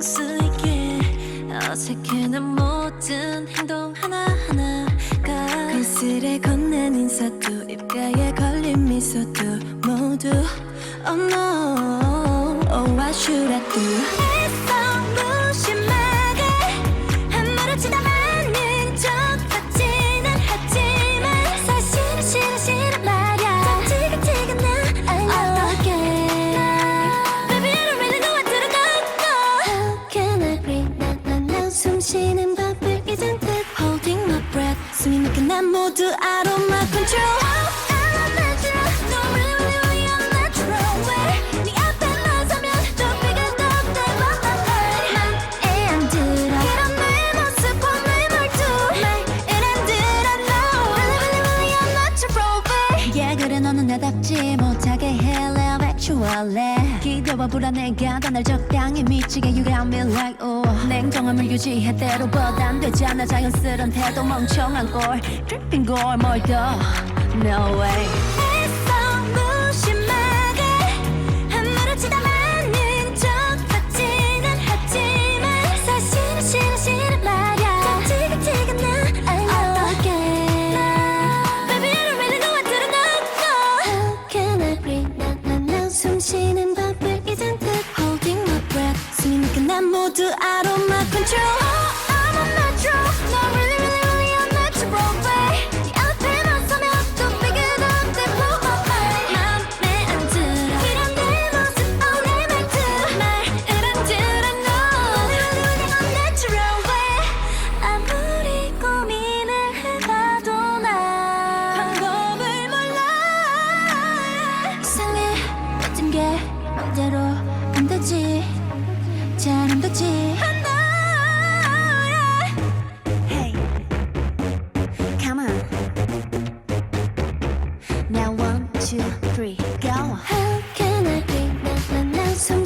수 있게. 어색해는 모든 행동 하나하나가 글쓸에 건넨 인사도 입가에 걸린 미소도 모두 Oh no Oh what should I do 쉬는 법을 잊은 듯 Holding my breath 숨이 막힌 난 모두 Oh, 네 그래 너는 나답지 못하게 해 Actually 기대와 불안해가 다날 적당히 미치게 You got me like oh. 냉정함을 유지해 때로보다 안 되잖아 자연스런 태도 멍청한 꼴. Dripping 걸 뭘더 No way 모두 out of my control. oh, I'm a metro 바람도 come on. Now one, two, three, go. How can I be I'm